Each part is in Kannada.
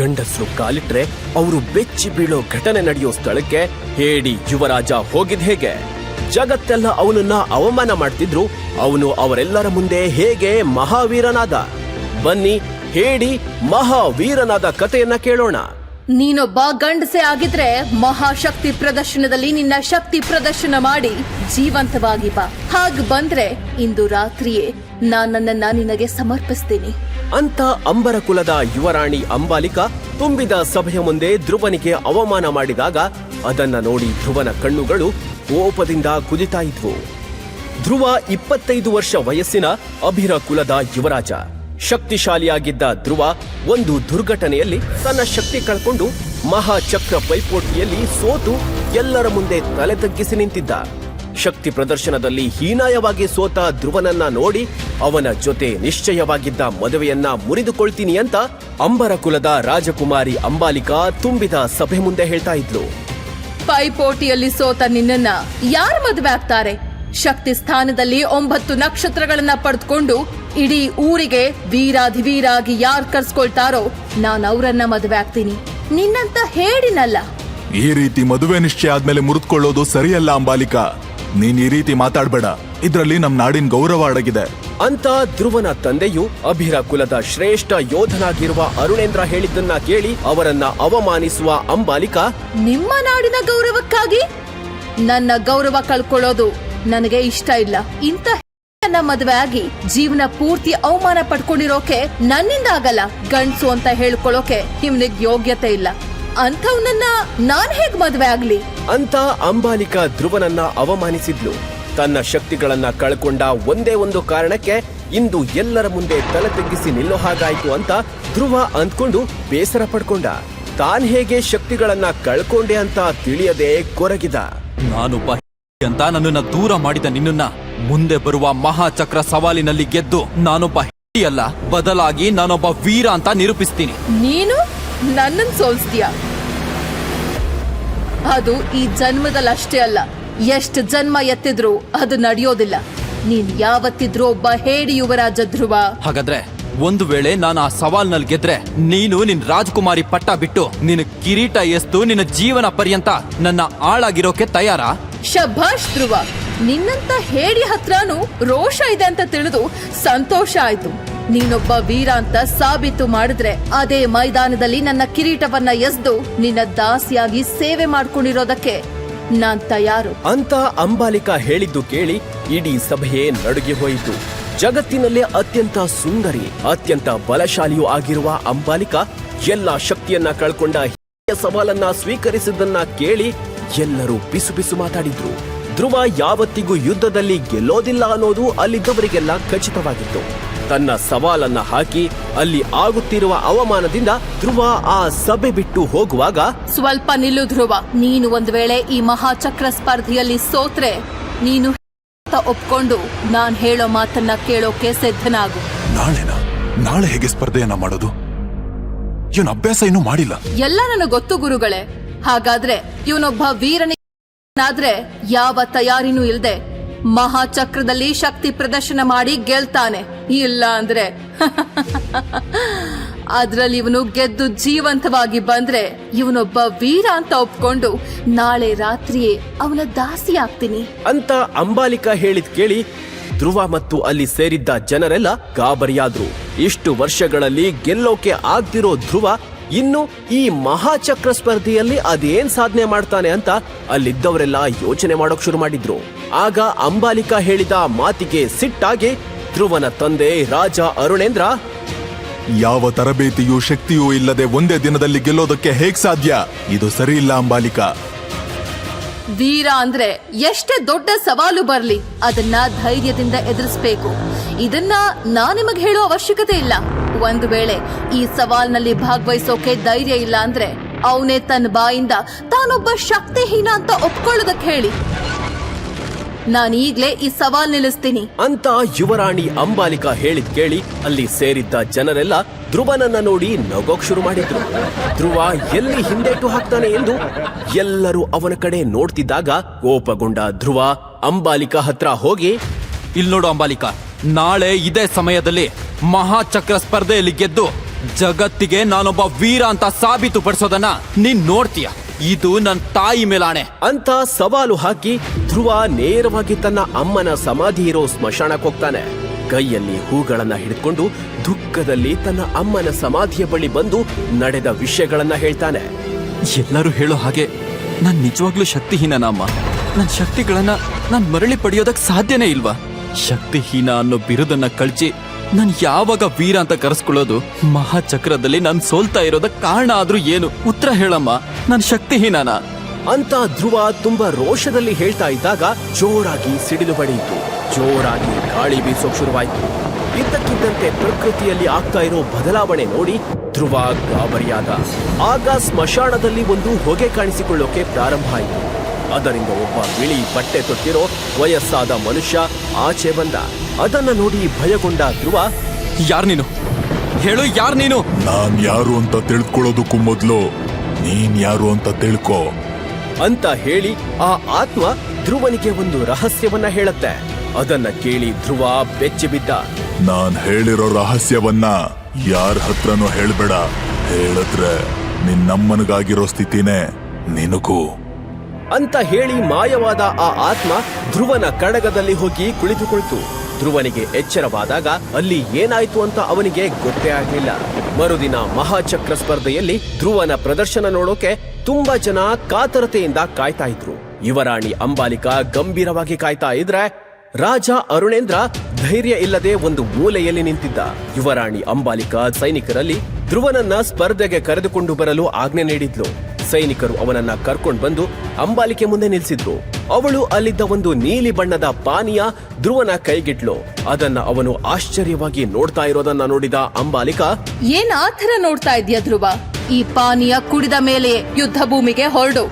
ಗಂಡಸರು ಕಾಲಿಟ್ರೆ ಅವರು ಬೆಚ್ಚಿ ಬೀಳೋ ಘಟನೆ ನಡೆಯೋ ಸ್ಥಳಕ್ಕೆ ಹೇಡಿ ಯುವರಾಜ ಹೋಗಿದ್ ಹೇಗೆ? ಜಗತ್ತೆಲ್ಲ ಅವನನ್ನ ಅವಮಾನ ಮಾಡ್ತಿದ್ರು, ಅವನು ಅವರೆಲ್ಲರ ಮುಂದೆ ಹೇಗೆ ಮಹಾವೀರನಾದ? ಬನ್ನಿ ಹೇಡಿ ಮಹಾವೀರನಾದ ಕಥೆಯನ್ನ ಕೇಳೋಣ. ನೀನೊಬ್ಬ ಗಂಡಸೆ ಆಗಿದ್ರೆ ಮಹಾಶಕ್ತಿ ಪ್ರದರ್ಶನದಲ್ಲಿ ನಿನ್ನ ಶಕ್ತಿ ಪ್ರದರ್ಶನ ಮಾಡಿ ಜೀವಂತವಾಗಿ ಬಾ. ಹಾಗ್ ಬಂದ್ರೆ ಇಂದು ರಾತ್ರಿಯೇ ನಾನನ್ನ ನನ್ನನ್ನ ನಿನಗೆ ಸಮರ್ಪಿಸ್ತೀನಿ. ಅಂತ ಅಂಬರ ಕುಲದ ಯುವರಾಣಿ ಅಂಬಾಲಿಕ ತುಂಬಿದ ಸಭೆಯ ಮುಂದೆ ಧ್ರುವನಿಗೆ ಅವಮಾನ ಮಾಡಿದಾಗ ಅದನ್ನ ನೋಡಿ ಧ್ರುವನ ಕಣ್ಣುಗಳು ಕೋಪದಿಂದ ಕುದಿತಾ ಧ್ರುವ ಇಪ್ಪತ್ತೈದು ವರ್ಷ ವಯಸ್ಸಿನ ಅಭಿರ ಕುಲದ ಯುವರಾಜ. ಶಕ್ತಿಶಾಲಿಯಾಗಿದ್ದ ಧ್ರುವ ಒಂದು ದುರ್ಘಟನೆಯಲ್ಲಿ ತನ್ನ ಶಕ್ತಿ ಕಳ್ಕೊಂಡು ಮಹಾಚಕ್ರ ಪೈಪೋಟಿಯಲ್ಲಿ ಸೋತು ಎಲ್ಲರ ಮುಂದೆ ತಲೆ ತಗ್ಗಿಸಿ ನಿಂತಿದ್ದ. ಶಕ್ತಿ ಪ್ರದರ್ಶನದಲ್ಲಿ ಹೀನಾಯವಾಗಿ ಸೋತ ಧ್ರುವನನ್ನ ನೋಡಿ ಅವನ ಜೊತೆ ನಿಶ್ಚಯವಾಗಿದ್ದ ಮದುವೆಯನ್ನ ಮುರಿದುಕೊಳ್ತೀನಿ ಅಂತ ಅಂಬರ ಕುಲದ ರಾಜಕುಮಾರಿ ಅಂಬಾಲಿಕಾ ತುಂಬಿದ ಸಭೆ ಮುಂದೆ ಹೇಳ್ತಾ ಇದ್ರು. ಪೈಪೋಟಿಯಲ್ಲಿ ಸೋತ ನಿನ್ನನ್ನ ಯಾರು ಮದುವೆ ಆಗ್ತಾರೆ? ಶಕ್ತಿ ಸ್ಥಾನದಲ್ಲಿ ಒಂಬತ್ತು ನಕ್ಷತ್ರಗಳನ್ನ ಪಡೆದುಕೊಂಡು ಇಡೀ ಊರಿಗೆ ವೀರಾಧಿವೀರಾಗಿ ಯಾರು ಕರ್ಸ್ಕೊಳ್ತಾರೋ ನಾನು ಅವರನ್ನ ಮದುವೆ ಆಗ್ತೀನಿ. ನಿನ್ನಂತ ಹೇಳಿನಲ್ಲ. ಈ ರೀತಿ ಮದುವೆ ನಿಶ್ಚಯ ಆದ್ಮೇಲೆ ಮುರಿದುಕೊಳ್ಳೋದು ಸರಿಯಲ್ಲ ಅಂಬಾಲಿಕಾ. ನೀನ್ ಈ ರೀತಿ ಮಾತಾಡ್ಬೇಡ. ಇದ್ರಲ್ಲಿ ನಮ್ ನಾಡಿನ ಗೌರವ ಅಡಗಿದೆ. ಅಂತ ಧ್ರುವನ ತಂದೆಯು ಅಭಿರ ಕುಲದ ಶ್ರೇಷ್ಠ ಯೋಧನಾಗಿರುವ ಅರುಣೇಂದ್ರ ಹೇಳಿದ್ದನ್ನ ಕೇಳಿ ಅವರನ್ನ ಅವಮಾನಿಸುವ ಅಂಬಾಲಿಕಾ ನಿಮ್ಮ ನಾಡಿನ ಗೌರವಕ್ಕಾಗಿ ನನ್ನ ಗೌರವ ಕಳ್ಕೊಳ್ಳೋದು ನನಗೆ ಇಷ್ಟ ಇಲ್ಲ. ಇಂತ ನನ್ನ ಮದುವೆ ಆಗಿ ಜೀವನ ಪೂರ್ತಿ ಅವಮಾನ ಪಡ್ಕೊಂಡಿರೋಕೆ ನನ್ನಿಂದ ಆಗಲ್ಲ. ಗಂಡ್ಸು ಅಂತ ಹೇಳ್ಕೊಳ್ಳೋಕೆ ನಿಮ್ಗೆ ಯೋಗ್ಯತೆ ಇಲ್ಲ. ಅಂಥವ್ನನ್ನ ನಾನ್ ಹೇಗ್ ಮದ್ವೆ ಆಗ್ಲಿ? ಅಂತ ಅಂಬಾಲಿಕಾ ಧ್ರುವನನ್ನ ಅವಮಾನಿಸಿದ್ಲು. ತನ್ನ ಶಕ್ತಿಗಳನ್ನ ಕಳ್ಕೊಂಡ ಒಂದೇ ಒಂದು ಕಾರಣಕ್ಕೆ ಇಂದು ಎಲ್ಲರ ಮುಂದೆ ತಲೆ ತಗ್ಗಿಸಿ ನಿಲ್ಲೋ ಹಾಗಾಯ್ತು ಅಂತ ಧ್ರುವ ಅಂದ್ಕೊಂಡು ಬೇಸರ ಪಡ್ಕೊಂಡ. ತಾನ್ ಹೇಗೆ ಶಕ್ತಿಗಳನ್ನ ಕಳ್ಕೊಂಡೆ ಅಂತ ತಿಳಿಯದೆ ಕೊರಗಿದ. ನಾನೊಬ್ಬ ಅಂತ ನನ್ನನ್ನ ದೂರ ಮಾಡಿದ ನಿನ್ನನ್ನ ಮುಂದೆ ಬರುವ ಮಹಾಚಕ್ರ ಸವಾಲಿನಲ್ಲಿ ಗೆದ್ದು ನಾನೊಬ್ಬ ಅಲ್ಲ ಬದಲಾಗಿ ನಾನೊಬ್ಬ ವೀರ ಅಂತ ನಿರೂಪಿಸ್ತೀನಿ. ನೀನು? ನನ್ನನ್ ಸೋಲ್ಸ್ತೀಯ? ಅದು ಈ ಜನ್ಮದಲ್ಲಷ್ಟೇ ಅಲ್ಲ. ಎಷ್ಟು ಜನ್ಮ ಎತ್ತಿದ್ರು ಅದು ನಡೆಯೋದಿಲ್ಲ. ನೀನ್ ಯಾವತ್ತಿದ್ರೂ ಒಬ್ಬ ಹೇಡಿ ಯುವರಾಜ ಧ್ರುವ. ಹಾಗಾದ್ರೆ ಒಂದು ವೇಳೆ ನಾನು ಆ ಸವಾಲ್ನಲ್ಲಿ ಗೆದ್ರೆ ನೀನು ನಿನ್ ರಾಜಕುಮಾರಿ ಪಟ್ಟ ಬಿಟ್ಟು ನಿನ್ನ ಕಿರೀಟ ಎಸ್ತು ನಿನ್ನ ಜೀವನ ಪರ್ಯಂತ ನನ್ನ ಆಳಾಗಿರೋಕೆ ತಯಾರ? ಶಭಾಷ್ ಧ್ರುವ ನಿನ್ನಂತ ಹೇಡಿ ಹತ್ರನೂ ರೋಷ ಇದೆ ಅಂತ ತಿಳಿದು ಸಂತೋಷ ಆಯ್ತು. ನೀನೊಬ್ಬ ವೀರ ಅಂತ ಸಾಬೀತು ಮಾಡಿದ್ರೆ ಅದೇ ಮೈದಾನದಲ್ಲಿ ನನ್ನ ಕಿರೀಟವನ್ನ ಎಸ್ದು ನಿನ್ನ ದಾಸಿಯಾಗಿ ಸೇವೆ ಮಾಡ್ಕೊಂಡಿರೋದಕ್ಕೆ ನಾನ್ ತಯಾರು. ಅಂತ ಅಂಬಾಲಿಕಾ ಹೇಳಿದ್ದು ಕೇಳಿ ಇಡೀ ಸಭೆಯೇ ನಡುಗಿ ಹೋಯಿತು. ಜಗತ್ತಿನಲ್ಲೇ ಅತ್ಯಂತ ಸುಂದರಿ, ಅತ್ಯಂತ ಬಲಶಾಲಿಯೂ ಆಗಿರುವ ಅಂಬಾಲಿಕಾ ಎಲ್ಲ ಶಕ್ತಿಯನ್ನ ಕಳ್ಕೊಂಡ ಹಿರಿಯ ಸವಾಲನ್ನ ಸ್ವೀಕರಿಸಿದ್ದನ್ನ ಕೇಳಿ ಎಲ್ಲರೂ ಬಿಸು ಬಿಸು ಮಾತಾಡಿದ್ರು. ಧ್ರುವ ಯಾವತ್ತಿಗೂ ಯುದ್ಧದಲ್ಲಿ ಗೆಲ್ಲೋದಿಲ್ಲ ಅನ್ನೋದು ಅಲ್ಲಿದ್ದವರಿಗೆಲ್ಲ ಖಚಿತವಾಗಿತ್ತು. ತನ್ನ ಸವಾಲನ್ನ ಹಾಕಿ ಅಲ್ಲಿ ಆಗುತ್ತಿರುವ ಅವಮಾನದಿಂದ ಧ್ರುವ ಆ ಸಭೆ ಬಿಟ್ಟು ಹೋಗುವಾಗ ಸ್ವಲ್ಪ ನಿಲ್ಲು ಧ್ರುವ ನೀನು ಒಂದ್ ವೇಳೆ ಈ ಮಹಾಚಕ್ರ ಸ್ಪರ್ಧೆಯಲ್ಲಿ ಸೋತ್ರೆ ನೀನು ಅಂತ ಒಪ್ಕೊಂಡು ನಾನ್ ಹೇಳೋ ಮಾತನ್ನ ಕೇಳೋಕೆ ಸಿದ್ಧನಾಗು ನಾಳೆನಾ? ನಾಳೆ ಹೇಗೆ ಸ್ಪರ್ಧೆಯನ್ನ ಮಾಡೋದು? ಇವನ್ ಅಭ್ಯಾಸ ಇನ್ನೂ ಮಾಡಿಲ್ಲ. ಎಲ್ಲ ನನಗೆ ಗೊತ್ತು ಗುರುಗಳೇ. ಹಾಗಾದ್ರೆ ಇವನೊಬ್ಬ ವೀರನಾದ್ರೆ ಯಾವ ತಯಾರಿನೂ ಇಲ್ದೆ ಮಹಾಚಕ್ರದಲ್ಲಿ ಶಕ್ತಿ ಪ್ರದರ್ಶನ ಮಾಡಿ ಗೆಲ್ತಾನೆ. ಇಲ್ಲ ಅಂದ್ರೆ. ಅದ್ರಲ್ಲಿ ಇವನು ಗೆದ್ದು ಜೀವಂತವಾಗಿ ಬಂದ್ರೆ ಇವನೊಬ್ಬ ವೀರ ಅಂತ ಒಪ್ಕೊಂಡು ನಾಳೆ ರಾತ್ರಿಯೇ ಅವನ ದಾಸಿ ಆಗ್ತೀನಿ. ಅಂತ ಅಂಬಾಲಿಕಾ ಹೇಳಿದ್ ಕೇಳಿ ಧ್ರುವ ಮತ್ತು ಅಲ್ಲಿ ಸೇರಿದ್ದ ಜನರೆಲ್ಲ ಗಾಬರಿಯಾದ್ರು. ಇಷ್ಟು ವರ್ಷಗಳಲ್ಲಿ ಗೆಲ್ಲೋಕೆ ಆಗ್ತಿರೋ ಧ್ರುವ ಇನ್ನು ಈ ಮಹಾಚಕ್ರ ಸ್ಪರ್ಧೆಯಲ್ಲಿ ಅದೇನ್ ಸಾಧನೆ ಮಾಡ್ತಾನೆ ಅಂತ ಅಲ್ಲಿದ್ದವರೆಲ್ಲ ಯೋಚನೆ ಮಾಡೋಕ್ ಶುರು ಮಾಡಿದ್ರು. ಆಗ ಅಂಬಾಲಿಕಾ ಹೇಳಿದ ಮಾತಿಗೆ ಸಿಟ್ಟಾಗಿ ಧ್ರುವನ ತಂದೆ ರಾಜ ಅರುಣೇಂದ್ರ ಯಾವ ತರಬೇತಿಯೂ ಶಕ್ತಿಯೂ ಇಲ್ಲದೆ ಒಂದೇ ದಿನದಲ್ಲಿ ಗೆಲ್ಲೋದಕ್ಕೆ ಹೇಗ್ ಸಾಧ್ಯ? ಇದು ಸರಿಯಿಲ್ಲ ಅಂಬಾಲಿಕಾ. ವೀರ ಅಂದ್ರೆ ಎಷ್ಟೇ ದೊಡ್ಡ ಸವಾಲು ಬರ್ಲಿ ಅದನ್ನ ಧೈರ್ಯದಿಂದ ಎದುರಿಸ್ಬೇಕು. ಇದನ್ನ ನಾ ನಿಮಗೆ ಹೇಳೋ ಅವಶ್ಯಕತೆ ಇಲ್ಲ. ಒಂದು ವೇಳೆ ಈ ಸವಾಲ್ನಲ್ಲಿ ಭಾಗವಹಿಸೋಕೆ ಧೈರ್ಯ ಇಲ್ಲ ಅಂದ್ರೆ ಅವನೇ ತನ್ನ ಬಾಯಿಂದ ತಾನೊಬ್ಬ ಶಕ್ತಿಹೀನ ಅಂತ ಒಪ್ಕೊಳ್ಳೋದಕ್ಕೆ ಹೇಳಿ. ನಾನೀಗ್ಲೇ ಈಗ್ಲೇ ಈ ಸವಾಲ್ ನಿಲ್ಲಿಸ್ತೀನಿ. ಅಂತ ಯುವರಾಣಿ ಅಂಬಾಲಿಕಾ ಹೇಳಿದ್ ಕೇಳಿ ಅಲ್ಲಿ ಸೇರಿದ್ದ ಜನರೆಲ್ಲ ಧ್ರುವನನ್ನ ನೋಡಿ ನಗೋಕ್ ಶುರು ಮಾಡಿದ್ರು. ಧ್ರುವ ಎಲ್ಲಿ ಹಿಂದೇಟು ಹಾಕ್ತಾನೆ ಎಂದು ಎಲ್ಲರೂ ಅವನ ಕಡೆ ನೋಡ್ತಿದ್ದಾಗ ಕೋಪಗೊಂಡ ಧ್ರುವ ಅಂಬಾಲಿಕಾ ಹತ್ರ ಹೋಗಿ ಇಲ್ ನೋಡು ಅಂಬಾಲಿಕಾ ನಾಳೆ ಇದೇ ಸಮಯದಲ್ಲಿ ಮಹಾಚಕ್ರ ಸ್ಪರ್ಧೆಯಲ್ಲಿ ಗೆದ್ದು ಜಗತ್ತಿಗೆ ನಾನೊಬ್ಬ ವೀರ ಅಂತ ಸಾಬೀತು ಪಡಿಸೋದನ್ನ ನೀನ್ ನೋಡ್ತೀಯ. ಇದು ನನ್ನ ತಾಯಿ ಮೇಲಾಣೆ. ಅಂತ ಸವಾಲು ಹಾಕಿ ಧ್ರುವ ನೇರವಾಗಿ ತನ್ನ ಅಮ್ಮನ ಸಮಾಧಿ ಇರೋ ಸ್ಮಶಾನಕ್ಕೆ ಹೋಗ್ತಾನೆ. ಕೈಯಲ್ಲಿ ಹೂಗಳನ್ನ ಹಿಡ್ಕೊಂಡು ದುಃಖದಲ್ಲಿ ತನ್ನ ಅಮ್ಮನ ಸಮಾಧಿಯ ಬಳಿ ಬಂದು ನಡೆದ ವಿಷಯಗಳನ್ನ ಹೇಳ್ತಾನೆ. ಎಲ್ಲರೂ ಹೇಳೋ ಹಾಗೆ ನಾನ್ ನಿಜವಾಗ್ಲೂ ಶಕ್ತಿಹೀನನ ಅಮ್ಮ? ನನ್ನ ಶಕ್ತಿಗಳನ್ನ ನಾನು ಮರಳಿ ಪಡೆಯೋದಕ್ಕೆ ಸಾಧ್ಯನೇ ಇಲ್ವಾ? ಶಕ್ತಿಹೀನ ಅನ್ನೋ ಬಿರುದನ್ನ ಕಳ್ಚಿ ನಾನು ಯಾವಾಗ ವೀರ ಅಂತ ಕರೆಸ್ಕೊಳ್ಳೋದು ಮಹಾಚಕ್ರದಲ್ಲಿ ನಾನು ಸೋಲ್ತಾ ಇರೋದಕ್ಕೆ ಕಾರಣ ಆದ್ರೂ ಏನು? ಉತ್ತರ ಹೇಳಮ್ಮ, ನಾನು ಶಕ್ತಿಹೀನನಾ. ಅಂತ ಧ್ರುವ ತುಂಬಾ ರೋಷದಲ್ಲಿ ಹೇಳ್ತಾ ಇದ್ದಾಗ ಜೋರಾಗಿ ಸಿಡಿಲು ಬಡಿಯಿತು. ಜೋರಾಗಿ ಗಾಳಿ ಬೀಸೋಕ್ ಶುರುವಾಯಿತು. ಇದ್ದಕ್ಕಿದ್ದಂತೆ ಪ್ರಕೃತಿಯಲ್ಲಿ ಆಗ್ತಾ ಇರೋ ಬದಲಾವಣೆ ನೋಡಿ ಧ್ರುವ ಗಾಬರಿಯಾದ. ಆಗ ಸ್ಮಶಾನದಲ್ಲಿ ಒಂದು ಹೊಗೆ ಕಾಣಿಸಿಕೊಳ್ಳೋಕೆ ಪ್ರಾರಂಭ ಆಯಿತು. ಅದರಿಂದ ಒಬ್ಬ ಬಿಳಿ ಬಟ್ಟೆ ತೊಟ್ಟಿರೋ ವಯಸ್ಸಾದ ಮನುಷ್ಯ ಆಚೆ ಬಂದ ಅದನ್ನ ನೋಡಿ ಭಯಗೊಂಡ ಧ್ರುವ ಯಾರ್ ನೀನು? ಹೇಳು ಯಾರ್ ನೀನು? ನಾನ್ ಯಾರು ಅಂತ ತಿಳ್ಕೊಳ್ಳೋದಕ್ಕೂ ಮೊದ್ಲು ನೀನ್ ಯಾರು ಅಂತ ತಿಳ್ಕೊ. ಅಂತ ಹೇಳಿ ಆ ಆತ್ಮ ಧ್ರುವನಿಗೆ ಒಂದು ರಹಸ್ಯವನ್ನ ಹೇಳತ್ತೆ. ಅದನ್ನ ಕೇಳಿ ಧ್ರುವ ಬೆಚ್ಚಿ ಬಿದ್ದ ನಾನ್ ಹೇಳಿರೋ ರಹಸ್ಯವನ್ನ ಯಾರ ಹತ್ರನೂ ಹೇಳ್ಬೇಡ. ಹೇಳಿದ್ರೆ ನಿನ್ನಮ್ಮನಿಗಾಗಿರೋ ಸ್ಥಿತಿನೇ ನಿನಗೂ. ಅಂತ ಹೇಳಿ ಮಾಯವಾದ ಆ ಆತ್ಮ ಧ್ರುವನ ಕಡಗದಲ್ಲಿ ಹೋಗಿ ಕುಳಿತುಕೊಳ್ತು. ಧ್ರುವನಿಗೆ ಎಚ್ಚರವಾದಾಗ ಅಲ್ಲಿ ಏನಾಯ್ತು ಅಂತ ಅವನಿಗೆ ಗೊತ್ತೇ ಆಗಲಿಲ್ಲ. ಮರುದಿನ ಮಹಾಚಕ್ರ ಸ್ಪರ್ಧೆಯಲ್ಲಿ ಧ್ರುವನ ಪ್ರದರ್ಶನ ನೋಡೋಕೆ ತುಂಬಾ ಜನ ಕಾತರತೆಯಿಂದ ಕಾಯ್ತಾ ಇದ್ರು. ಯುವರಾಣಿ ಅಂಬಾಲಿಕಾ ಗಂಭೀರವಾಗಿ ಕಾಯ್ತಾ ಇದ್ರೆ ರಾಜ ಅರುಣೇಂದ್ರ ಧೈರ್ಯ ಇಲ್ಲದೆ ಒಂದು ಮೂಲೆಯಲ್ಲಿ ನಿಂತಿದ್ದ. ಯುವರಾಣಿ ಅಂಬಾಲಿಕಾ ಸೈನಿಕರಲ್ಲಿ ಧ್ರುವನನ್ನ ಸ್ಪರ್ಧೆಗೆ ಕರೆದುಕೊಂಡು ಬರಲು ಆಜ್ಞೆ ನೀಡಿದ್ಲು. ಸೈನಿಕರು ಅವನನ್ನ ಕರ್ಕೊಂಡು ಬಂದು ಅಂಬಾಲಿಕೆ ಮುಂದೆ ನಿಲ್ಸಿದ್ರು. ಅವಳು ಅಲ್ಲಿದ್ದ ಒಂದು ನೀಲಿ ಬಣ್ಣದ ಪಾನೀಯ ಧ್ರುವನ ಕೈಗಿಟ್ಲು. ಅದನ್ನ ಅವನು ಆಶ್ಚರ್ಯವಾಗಿ ನೋಡ್ತಾ ಇರೋದನ್ನ ನೋಡಿದ ಅಂಬಾಲಿಕ ಏನ್ ಆತರ ಥರ ನೋಡ್ತಾ ಇದೆಯಾ ಧ್ರುವ? ಈ ಪಾನೀಯ ಕುಡಿದ ಮೇಲೆ ಯುದ್ಧ ಭೂಮಿಗೆ ಹೊರಡು.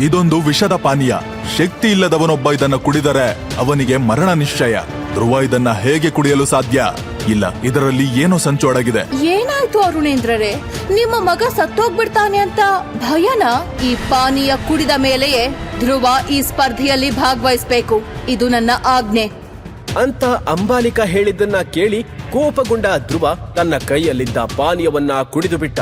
ಇದೊಂದು ವಿಷದ ಪಾನೀಯ. ಶಕ್ತಿ ಇಲ್ಲದವನೊಬ್ಬ ಇದನ್ನ ಕುಡಿದರೆ ಅವನಿಗೆ ಮರಣ ನಿಶ್ಚಯ. ಧ್ರುವ ಇದನ್ನ ಹೇಗೆ ಕುಡಿಯಲು ಸಾಧ್ಯ? ಇಲ್ಲ ಇದರಲ್ಲಿ ಏನೋ ಸಂಚು ಅಡಗಿದೆ ಏನಾಯ್ತು ಅರುಣೇಂದ್ರರೇ? ನಿಮ್ಮ ಮಗ ಸತ್ತೋಗ್ಬಿಡ್ತಾನೆ ಅಂತ ಭಯನ? ಈ ಪಾನೀಯ ಕುಡಿದ ಮೇಲೆಯೇ ಧ್ರುವ ಈ ಸ್ಪರ್ಧೆಯಲ್ಲಿ ಭಾಗವಹಿಸಬೇಕು. ಇದು ನನ್ನ ಆಜ್ಞೆ. ಅಂತ ಅಂಬಾಲಿಕ ಹೇಳಿದ್ದನ್ನ ಕೇಳಿ ಕೋಪಗೊಂಡ ಧ್ರುವ ತನ್ನ ಕೈಯಲ್ಲಿದ್ದ ಪಾನೀಯವನ್ನ ಕುಡಿದು ಬಿಟ್ಟ.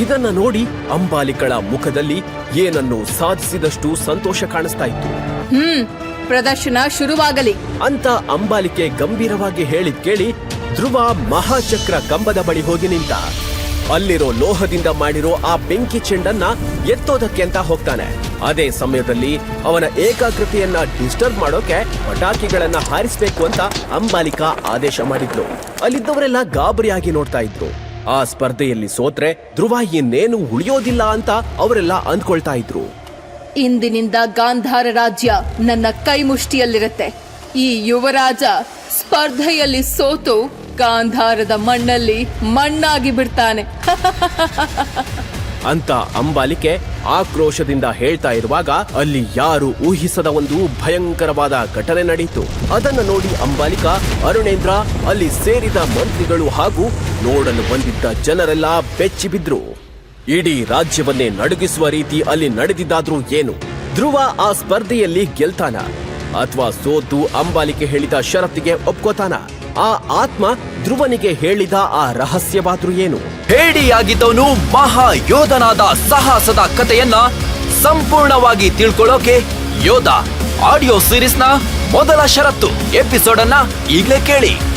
ಇದನ್ನ ನೋಡಿ ಅಂಬಾಲಿಕಳ ಮುಖದಲ್ಲಿ ಏನನ್ನು ಸಾಧಿಸಿದಷ್ಟು ಸಂತೋಷ ಕಾಣಿಸ್ತಾ ಇತ್ತು. ಹ್ಮ್ ಪ್ರದರ್ಶನ ಶುರುವಾಗಲಿ. ಅಂತ ಅಂಬಾಲಿಕೆ ಗಂಭೀರವಾಗಿ ಹೇಳಿದ್ ಕೇಳಿ ಧ್ರುವ ಮಹಾಚಕ್ರ ಕಂಬದ ಬಳಿ ಹೋಗಿ ನಿಂತ. ಅಲ್ಲಿರೋ ಲೋಹದಿಂದ ಮಾಡಿರೋ ಆ ಬೆಂಕಿ ಚೆಂಡನ್ನ ಎತ್ತೋದಕ್ಕೆ ಅಂತ ಹೋಗ್ತಾನೆ. ಅದೇ ಸಮಯದಲ್ಲಿ ಅವನ ಏಕಾಗ್ರತೆಯನ್ನ ಡಿಸ್ಟರ್ಬ್ ಮಾಡೋಕೆ ಪಟಾಕಿಗಳನ್ನ ಹಾರಿಸಬೇಕು ಅಂತ ಅಂಬಾಲಿಕಾ ಆದೇಶ ಮಾಡಿದ್ಲು. ಅಲ್ಲಿದ್ದವರೆಲ್ಲ ಗಾಬರಿಯಾಗಿ ನೋಡ್ತಾ ಇದ್ರು. ಆ ಸ್ಪರ್ಧೆಯಲ್ಲಿ ಸೋತ್ರೆ ಧ್ರುವ ಇನ್ನೇನು ಉಳಿಯೋದಿಲ್ಲ ಅಂತ ಅವರೆಲ್ಲ ಅಂದ್ಕೊಳ್ತಾ ಇದ್ರು. ಇಂದಿನಿಂದ ಗಾಂಧಾರ ರಾಜ್ಯ ನನ್ನ ಕೈ ಮುಷ್ಟಿಯಲ್ಲಿರುತ್ತೆ ಈ ಯುವರಾಜ ಸ್ಪರ್ಧೆಯಲ್ಲಿ ಸೋತು ಗಾಂಧಾರದ ಮಣ್ಣಲ್ಲಿ ಮಣ್ಣಾಗಿ ಬಿಡ್ತಾನೆ. ಅಂತ ಅಂಬಾಲಿಕೆ ಆಕ್ರೋಶದಿಂದ ಹೇಳ್ತಾ ಇರುವಾಗ ಅಲ್ಲಿ ಯಾರು ಊಹಿಸದ ಒಂದು ಭಯಂಕರವಾದ ಘಟನೆ ನಡೆಯಿತು ಅದನ್ನು ನೋಡಿ ಅಂಬಾಲಿಕಾ, ಅರುಣೇಂದ್ರ, ಅಲ್ಲಿ ಸೇರಿದ ಮಂತ್ರಿಗಳು ಹಾಗೂ ನೋಡಲು ಬಂದಿದ್ದ ಜನರೆಲ್ಲ ಬೆಚ್ಚಿಬಿದ್ರು ಇಡೀ ರಾಜ್ಯವನ್ನೇ ನಡುಗಿಸುವ ರೀತಿ ಅಲ್ಲಿ ನಡೆದಿದ್ದಾದ್ರೂ ಏನು? ಧ್ರುವ ಆ ಸ್ಪರ್ಧೆಯಲ್ಲಿ ಗೆಲ್ತಾನ? ಅಥವಾ ಸೋತು ಅಂಬಾಲಿಕೆ ಹೇಳಿದ ಷರತ್ತಿಗೆ ಒಪ್ಕೋತಾನ? ಆ ಆತ್ಮ ಧ್ರುವನಿಗೆ ಹೇಳಿದ ಆ ರಹಸ್ಯವಾದ್ರೂ ಏನು? ಹೇಡಿಯಾಗಿದ್ದವನು ಮಹಾ ಯೋಧನಾದ ಸಾಹಸದ ಕಥೆಯನ್ನ ಸಂಪೂರ್ಣವಾಗಿ ತಿಳ್ಕೊಳ್ಳೋಕೆ ಯೋಧ. ಆಡಿಯೋ ಸೀರೀಸ್ನ ಮೊದಲ ಷರತ್ತು ಎಪಿಸೋಡ್ ಅನ್ನ ಈಗಲೇ ಕೇಳಿ.